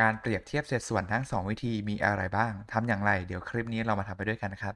การเปรียบเทียบเศษส่วนทั้ง 2 วิธีมีอะไรบ้างทำอย่างไร เดี๋ยวคลิปนี้เรามาทำไปด้วยกันนะครับ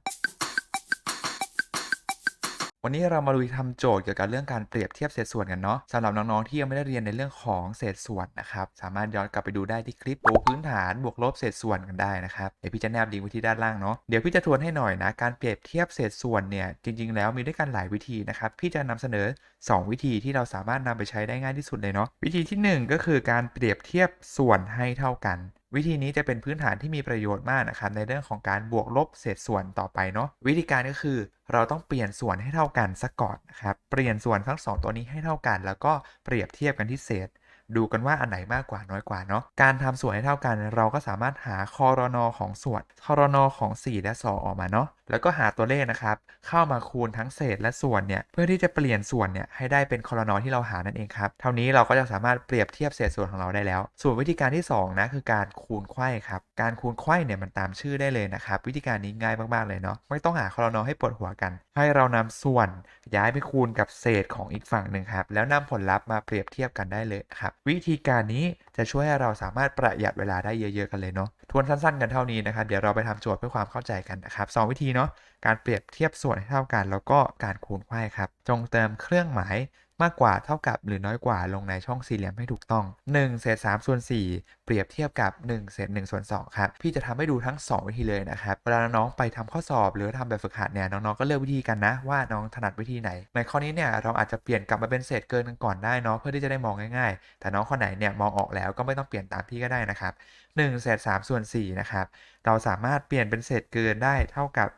วันนี้เรามาลุยทำโจทย์เกี่ยวกับเรื่องการเปรียบเทียบเศษส่วนกันเนาะสำหรับน้องๆที่ยังไม่ได้เรียนในเรื่องของเศษส่วนนะครับสามารถย้อนกลับไปดูได้ที่คลิปปูพื้นฐานบวกลบเศษส่วนกันได้นะครับเดี๋ยวพี่จะแนบลิงก์ไว้ที่ด้านล่างเนาะเดี๋ยวพี่จะทวนให้หน่อยนะการเปรียบเทียบเศษส่วนเนี่ยจริง ๆ แล้วมีด้วยกันหลายวิธีนะครับพี่จะนำเสนอ 2 วิธีที่เราสามารถนำไปใช้ได้ง่ายที่สุดเลยเนาะวิธีทีหนึ่1 ก็คือการเปรียบเทียบส่วนให้เท่ากัน วิธีนี้จะเป็นพื้นฐานที่มีประโยชน์มากนะครับในเรื่องของการบวกลบเศษส่วนต่อไปเนาะวิธีการก็คือ เราต้องเปลี่ยนส่วนให้เท่ากันซะก่อนนะครับเปลี่ยนส่วนทั้ง 2 ตัวนี้ให้เท่ากัน แล้วก็เปรียบเทียบกันที่เศษ ดูกันว่าอันไหนมากกว่าน้อยกว่าเนาะการทำส่วนให้เท่ากัน เราก็สามารถหาคอรนอของส่วนคอรนอของ 4 และ2ออกมาเนาะแล้วก็หาตัวเลขนะครับ เข้ามาคูณทั้งเศษและส่วนเนี่ยเพื่อที่จะเปลี่ยนส่วนเนี่ยให้ได้เป็นคอรนอที่เราหานั่นเองครับเท่านี้เราก็จะสามารถเปรียบเทียบเศษส่วนของเราได้แล้ว ส่วนวิธีการที่2นะคือการคูณไขว้ครับการคูณไขว้เนี่ยมันตามชื่อได้เลยนะครับวิธีการนี้ง่ายมากๆเลยเนาะไม่ต้องหาคอรนอให้ปวดหัวกัน ให้เรานำส่วนย้ายไปคูณกับเศษของอีกฝั่งหนึ่งครับแล้วนำผลลัพธ์มาเปรียบเทียบกันได้เลยครับวิธีการนี้ จะช่วยให้เราสามารถประหยัดเวลาได้เยอะๆกันเลยเนาะทวนสั้นๆกันเท่านี้นะครับเดี๋ยวเราไปทำโจทย์เพื่อความเข้าใจกันนะครับสองวิธีเนาะ การเปรียบเทียบส่วนให้เท่ากัน แล้วก็การคูณไขว้ครับ จงเติมเครื่องหมายมากกว่าเท่ากับหรือน้อยกว่าลงในช่องสี่เหลี่ยมให้ถูกต้อง1เศษ3ส่วน4เปรียบเทียบกับ1เศษ1ส่วน2ครับพี่จะทำให้ดูทั้ง 2 วิธีเลยนะครับเวลาน้องๆไปทำข้อสอบหรือทำแบบฝึกหัดเนี่ยน้องๆก็เลือกวิธีกันนะว่าน้องถนัดวิธีไหน ในข้อนี้เนี่ยเราอาจจะเปลี่ยนกลับมาเป็นเศษเกินกันก่อนได้เนาะเพื่อที่จะได้มองง่ายๆ แต่น้องคนไหนเนี่ยมองออกแล้วก็ไม่ต้องเปลี่ยนตามพี่ก็ได้นะครับ1เศษ3ส่วน4นะครับเราสามารถเปลี่ยนเป็นเศษเกินได้เท่ากับ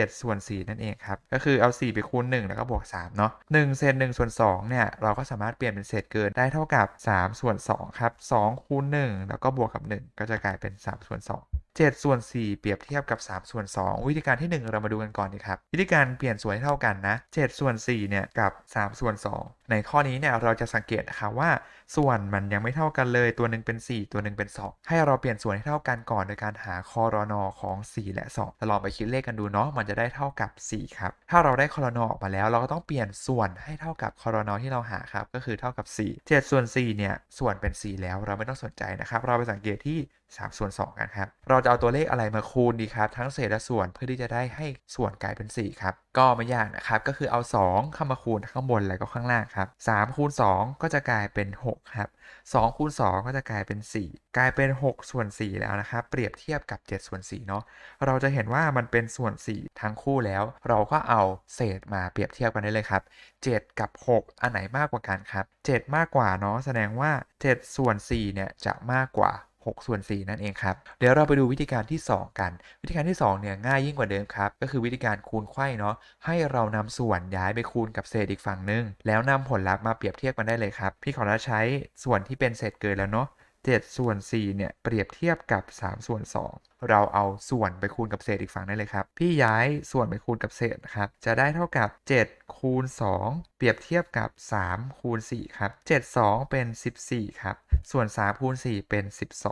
7 ส่วน 4 นั่นเองครับ ก็คือเอา 4 ไปคูณ 1 แล้วก็บวก 3 เนาะ1เศษ1ส่วน2เนี่ย เราก็สามารถเปลี่ยนเป็นเศษเกินได้เท่ากับ 3 ส่วน 2 ครับ 2 คูณ 1 แล้วก็บวกกับ 1 ก็จะกลายเป็น 3 ส่วน 2 7 ส่วน 4 เปรียบเทียบกับ 3 ส่วน 2 วิธีการที่ 1 เรามาดูกันก่อนดีครับ วิธีการเปลี่ยนส่วนให้เท่ากันนะ 7 ส่วน 4 เนี่ย กับ 3 ส่วน 2 ในข้อนี้เนี่ยเราจะสังเกตนะครับว่าส่วนมันยังไม่เท่ากันเลยตัวหนึ่งเป็น 4 ตัวหนึ่งเป็น 2 ให้เราเปลี่ยนส่วนให้เท่ากันก่อนโดยการหาคอรนอของ 4 และ2จะลองไปคิดเลขกันดูเนาะมันจะได้เท่ากับ 4 ครับ ถ้าเราได้คอรนอออกมาแล้ว เราก็ต้องเปลี่ยนส่วนให้เท่ากับคอรนอที่เราหาครับก็คือเท่ากับ 4 7 ส่วน 4 เนี่ยส่วนเป็น 4 แล้วเราไม่ต้องสนใจนะครับเราไปสังเกตที่3ส่วน2กันครับ เราจะเอาตัวเลขอะไรมาคูณดีครับ ทั้งเศษและส่วนเพื่อที่จะได้ให้ส่วนกลายเป็น 4 ครับ ก็ไม่ยากนะครับ ก็คือเอา 2 เข้ามาคูณข้างบนแล้วก็ข้างล่างครับ3คูณ2ก็จะกลายเป็น 6 ครับ2คูณ2ก็จะกลายเป็น 4 กลายเป็น6ส่วน4แล้วนะครับเปรียบเทียบกับ7ส่วน4เนาะเราจะเห็นว่ามันเป็นส่วน 4 ทั้งคู่แล้ว เราก็เอาเศษมาเปรียบเทียบกันได้เลยครับ 7 กับ 6 อันไหนมากกว่ากันครับ 7 มากกว่าเนาะแสดงว่า 7 ส่วน4เนี่ยจะมากกว่า 6 ส่วน 4 นั่นเองครับ เดี๋ยวเราไปดูวิธีการที่ 2 กัน วิธีการที่ 2 เนี่ยง่ายยิ่งกว่าเดิมครับ ก็คือวิธีการคูณไข่เนาะ ให้เรานำส่วนย้ายไปคูณกับเศษอีกฝั่งหนึ่งแล้วนำผลลัพธ์มาเปรียบเทียบกันได้เลยครับ พี่ขอใช้ส่วนที่เป็นเศษเกินแล้วเนาะ 7 ส่วน 4 เนี่ย เปรียบเทียบกับ 3 ส่วน 2 เราเอาส่วนไปคูณกับเศษอีกฝั่งได้เลยครับ พี่ย้ายส่วนไปคูณกับเศษนะครับ จะได้เท่ากับ 7 คูณ 2 เปรียบเทียบกับ 3 คูณ 4 ครับ 7 2 เป็น 14 ครับ ส่วน 3 คูณ 4 เป็น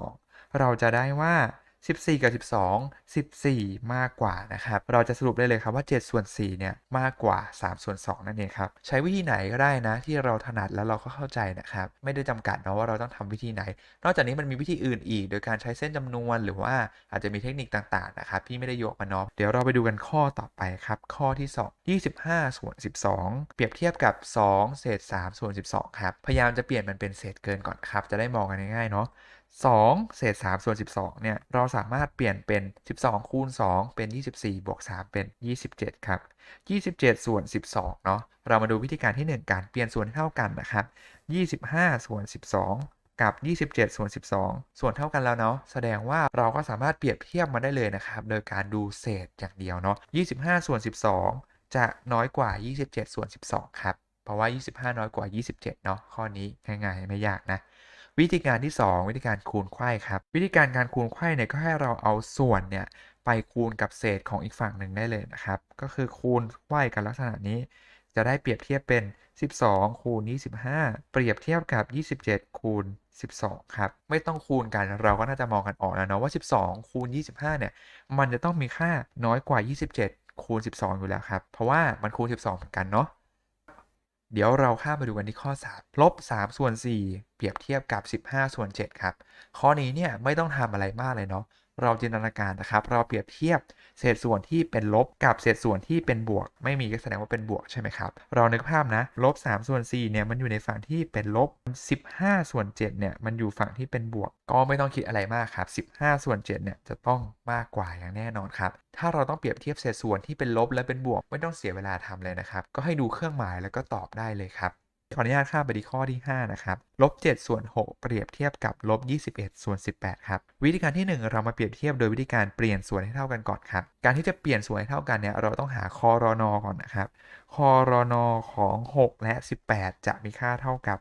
12 เราจะได้ว่า 14 กับ 12 14 มากกว่านะครับ เราจะสรุปได้เลยครับว่า 7 ส่วน 4 เนี่ย มากกว่า 3 ส่วน 2 นั่นเองครับ ใช้วิธีไหนก็ได้นะ ที่เราถนัดแล้วเราก็เข้าใจนะครับ ไม่ได้จำกัดเนาะว่าเราต้องทำวิธีไหน นอกจากนี้มันมีวิธีอื่นอีก โดยการใช้เส้นจำนวนหรือว่าอาจจะมีเทคนิคต่างๆนะครับพี่ไม่ได้ยกมาเนาะเดี๋ยวเราไปดูกันข้อต่อไปครับ ข้อที่ 2 25 ส่วน 12 เปรียบเทียบกับ 2 เศษ 3 ส่วน 12 ครับ พยายามจะเปลี่ยนมันเป็นเศษเกินก่อนครับ จะได้มองกันง่ายๆเนาะ 2 เศษ 3 ส่วน 12 เนี่ย เราสามารถเปลี่ยนเป็น 12 คูณ 2 เป็น 24 บวก 3 เป็น 27 ครับ 27 ส่วน 12 เนาะ เรามาดูวิธีการที่ 1 การเปลี่ยนส่วนเท่ากันนะครับ 25 ส่วน 12 กับ 27 ส่วน 12 ส่วนเท่ากันแล้วเนาะ แสดงว่าเราก็สามารถเปรียบเทียบมาได้เลยนะครับ โดยการดูเศษอย่างเดียวเนาะ 25 ส่วน 12 จะน้อยกว่า 27 ส่วน 12 ครับ เพราะว่า 25 น้อยกว่า 27 เนาะ ข้อนี้ง่ายๆไม่ยากนะ วิธีการที่ 2 วิธีการคูณไขว้ครับ วิธีการการคูณไขว้เนี่ยก็ให้เราเอาส่วนเนี่ยไปคูณกับเศษของอีกฝั่งหนึ่งได้เลยนะครับ ก็คือคูณไขว้กันลักษณะนี้ จะได้เปรียบเทียบเป็น 12 คูณ 25 เปรียบเทียบกับ 27 คูณ 12 ครับ ไม่ต้องคูณกันเราก็น่าจะมองกันออกแล้วเนาะว่า 12 คูณ 25 เนี่ย มันจะต้องมีค่าน้อยกว่า 27 คูณ 12 อยู่แล้วครับ เพราะว่ามันคูณ 12 เหมือนกันเนาะ เดี๋ยวเราข้ามไปดูกันที่ข้อ 3 ลบ 3 ส่วน 4 เปรียบเทียบกับ 15 ส่วน 7 ครับ ข้อนี้เนี่ยไม่ต้องทำอะไรมากเลยเนาะ เราจินตนาการนะครับ เราเปรียบเทียบเศษส่วนที่เป็นลบกับเศษส่วนที่เป็นบวก ไม่มีก็แสดงว่าเป็นบวกใช่ไหมครับ เรานึกภาพนะลบ3ส่วน4เนี่ยมันอยู่ในฝั่งที่เป็นลบ 15 ส่วน7เนี่ยมันอยู่ฝั่งที่เป็นบวก ก็ไม่ต้องคิดอะไรมากครับ 15 ส่วน7เนี่ยจะต้องมากกว่าอย่างแน่นอนครับ ถ้าเราต้องเปรียบเทียบเศษส่วนที่เป็นลบและเป็นบวก ไม่ต้องเสียเวลาทำเลยนะครับ ก็ให้ดูเครื่องหมายแล้วก็ตอบได้เลยครับ ขออนุญาตข้ามไปที่ข้อที่ 5 นะครับ ลบ7ส่วน 6 เปรียบเทียบกับลบ21ส่วน 18 ครับ วิธีการที่ 1 เรามาเปรียบเทียบโดยวิธีการเปลี่ยนส่วนให้เท่ากันก่อนครับ การที่จะเปลี่ยนส่วนให้เท่ากันเนี่ย เราต้องหาคอรอนอก่อนนะครับ คอรอนอของ 6 และ 18 จะมีค่าเท่ากับ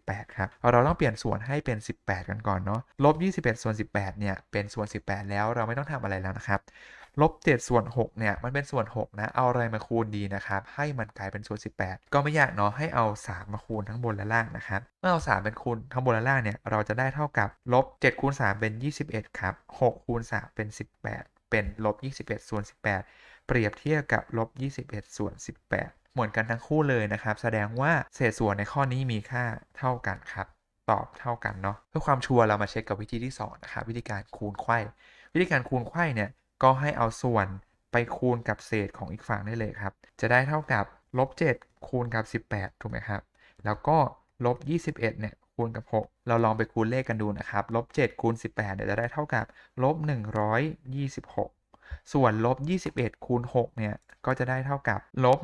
18 ครับ เราต้องเปลี่ยนส่วนให้เป็น 18 กันก่อนเนาะ ลบ21ส่วน18 เนี่ย เป็นส่วน 18 แล้ว เราไม่ต้องทำอะไรแล้วนะครับ ลบ7ส่วน6เนี่ยมันเป็นส่วน 6 นะ เอาอะไรมาคูณดีนะครับ ให้มันกลายเป็นส่วน 18 ก็ไม่ยากเนาะให้เอา 3 มาคูณทั้งบนและล่างนะครับ เมื่อเอา 3 เป็นคูณทั้งบนและล่างเนี่ยเราจะได้เท่ากับลบ7คูณ3เป็น 21 ครับ6คูณ3เป็น 18 เป็นลบ21 ส่วน 18 เปรียบเทียบกับลบ21 ส่วน 18 เหมือนกันทั้งคู่เลยนะครับ แสดงว่าเศษส่วนในข้อนี้มีค่าเท่ากันครับตอบเท่ากันเนาะเพื่อความชัวร์เรามาเช็คกับวิธีที่สองนะครับวิธีการคูณไขว้ วิธีการคูณไขว้เนี่ย ก็ให้เอาส่วนไปคูณกับเศษของอีกฝั่งได้เลยครับ จะได้เท่ากับลบ7คูณกับ 18 ถูกไหมครับ แล้วก็ลบ21เนี่ยคูณกับ 6 เราลองไปคูณเลขกันดูนะครับลบ7คูณ18เนี่ยจะได้เท่ากับลบ126 ส่วนลบ 21 คูณ 6 เนี่ย ก็จะได้เท่ากับลบ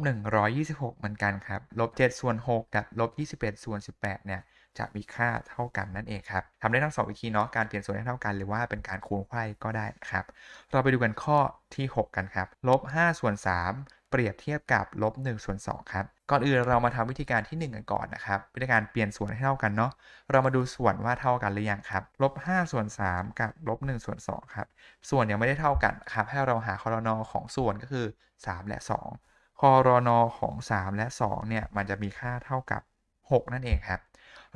126 เหมือนกันครับ ลบ 7 ส่วน 6 กับลบ 21 ส่วน 18 เนี่ย จะมีค่าเท่ากันนั่นเองครับทำได้ทั้งสองวิธีเนาะ การเปลี่ยนส่วนให้เท่ากันหรือว่าเป็นการคูณไขว้ก็ได้ครับ เราไปดูกันข้อที่ 6 กันครับ ลบ 5 ส่วน 3 เปรียบเทียบกับลบ 1 ส่วน 2 ครับ ก่อนอื่นเรามาทำวิธีการที่ 1 กันก่อนนะครับ วิธีการเปลี่ยนส่วนให้เท่ากันเนาะเรามาดูส่วนว่าเท่ากันหรือยังครับลบ5ส่วน3กับลบ1ส่วน2ครับส่วนยังไม่ได้เท่ากันครับให้เราหาคอรนอของส่วนก็คือ 3 และ 2คอรนอของ 3 และ 2 เนี่ยมันจะมีค่าเท่ากับ 6 นั่นเองครับ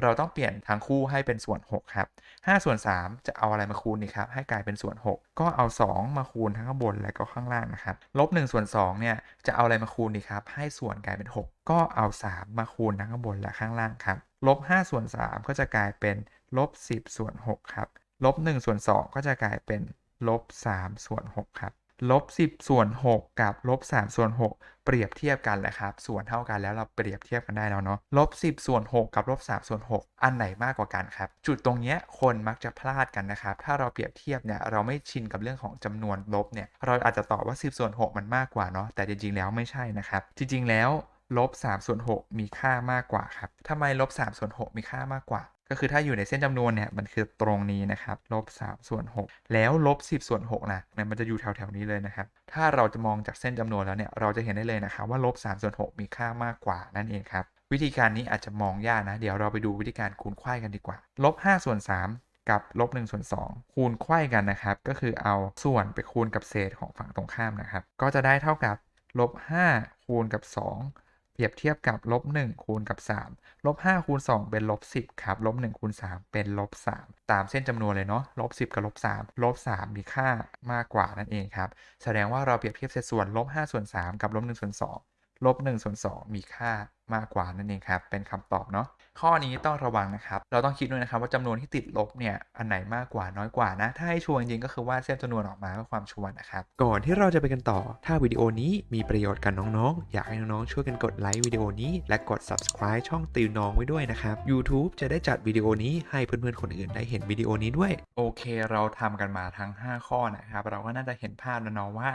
เราต้องเปลี่ยนทั้งคู่ให้เป็นส่วน 6 ครับ 5 ส่วน 3 จะเอาอะไรมาคูณดีครับ ให้กลายเป็นส่วน 6 ก็เอา 2 มาคูณทั้งข้างบนและก็ข้างล่างนะครับ ลบ1ส่วน2เนี่ย จะเอาอะไรมาคูณดีครับ ให้ส่วนกลายเป็น 6 ก็เอา 3 มาคูณทั้งข้างบนและข้างล่างครับ ลบ5ส่วน 3 ก็จะกลายเป็นลบ10ส่วน6ครับ ลบ1ส่วน2ก็จะกลายเป็นลบ3ส่วน6ครับ ลบ10 ส่วน 6 กับลบ3ส่วน 6 เปรียบเทียบกันแหละครับ ส่วนเท่ากันแล้วเราเปรียบเทียบกันได้แล้วเนาะลบ10 ส่วน 6 กับลบ3ส่วน 6 อันไหนมากกว่ากันครับ จุดตรงเนี้ยคนมักจะพลาดกันนะครับ ถ้าเราเปรียบเทียบเนี่ยเราไม่ชินกับเรื่องของจำนวนลบเนี่ยเราอาจจะตอบว่า 10 ส่วน 6 มันมากกว่าเนาะแต่จริงๆแล้วไม่ใช่นะครับ จริงๆแล้วลบ3ส่วน6มีค่ามากกว่าครับทำไมลบ3ส่วน6มีค่ามากกว่า ก็คือถ้าอยู่ในเส้นจำนวนเนี่ยมันคือตรงนี้นะครับลบ3ส่วน6แล้วลบ10ส่วน6นะเนี่ยมันจะอยู่แถวๆนี้เลยนะครับ ถ้าเราจะมองจากเส้นจำนวนแล้วเนี่ยเราจะเห็นได้เลยนะครับว่าลบ3ส่วน6มีค่ามากกว่านั่นเองครับวิธีการนี้อาจจะมองยากนะ เดี๋ยวเราไปดูวิธีการคูณไขว้กันดีกว่าลบ5ส่วน3กับลบ1ส่วน2คูณไขว้กันนะครับ ก็คือเอาส่วนไปคูณกับเศษของฝั่งตรงข้ามนะครับ ก็จะได้เท่ากับลบ5คูณกับ 2 เปรียบเทียบกับลบ1คูณกับ3ลบ5คูณ2เป็นลบ10ครับลบ1คูณ3เป็นลบ3ตามเส้นจำนวนเลยเนาะลบ10กับลบ3ลบ3มีค่ามากกว่านั่นเองครับ แสดงว่าเราเปรียบเทียบเศษส่วนลบ5ส่วน3กับลบ1ส่วน2ลบ1ส่วน2มีค่ามากกว่านั่นเองครับ เป็นคำตอบเนาะข้อนี้ต้องระวังนะครับ เราต้องคิดด้วยนะครับว่าจำนวนที่ติดลบเนี่ยอันไหนมากกว่าน้อยกว่านะ ถ้าให้ชัวร์จริงๆก็คือว่าดเส้นจำนวนออกมาเพื่อความชัวร์นะครับ ก่อนที่เราจะไปกันต่อ ถ้าวิดีโอนี้มีประโยชน์กับน้องๆ อยากให้น้องๆช่วยกันกดไลค์วิดีโอนี้และกด subscribe ช่องติวน้องไว้ด้วยนะครับ YouTube จะได้จัดวิดีโอนี้ให้เพื่อนๆคนอื่นได้เห็นวิดีโอนี้ด้วย โอเค เราทำกันมาทั้ง 5 ข้อนะครับเราก็น่าจะเห็นภาพแล้วเนาะว่า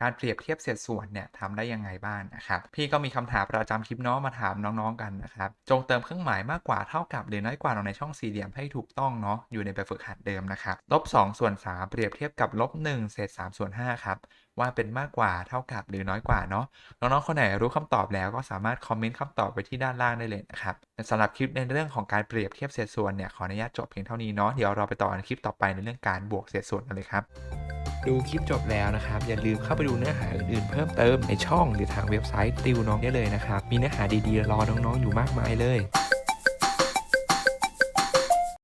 การเปรียบเทียบเศษส่วนเนี่ยทำได้ยังไงบ้างนะครับพี่ก็มีคำถามประจำคลิปเนาะมาถามน้องๆกันนะครับ จงเติมเครื่องหมายมากกว่าเท่ากับหรือน้อยกว่าลงในช่องสี่เหลี่ยมให้ถูกต้องเนาะอยู่ในแบบฝึกหัดเดิมนะครับลบ2ส่วน3เปรียบเทียบกับลบ1เศษ3ส่วน5ครับว่าเป็นมากกว่าเท่ากับหรือน้อยกว่าเนาะน้องๆคนไหนรู้คำตอบแล้วก็สามารถคอมเมนต์คำตอบไว้ที่ด้านล่างได้เลยนะครับสำหรับคลิปในเรื่องของการเปรียบเทียบเศษส่วนเนี่ยขออนุญาตจบเพียงเท่านี้เนาะเดี๋ยวเราไปต่อในคลิปต่อไปในเรื่องการบวกเศษส่วนกันเลยครับ ดูคลิปจบแล้วนะครับ อย่าลืมเข้าไปดูเนื้อหาอื่นๆ เพิ่มเติมในช่องหรือทางเว็บไซต์ติวน้องได้เลยนะครับ มีเนื้อหาดีๆ รอน้องๆอยู่มากมายเลย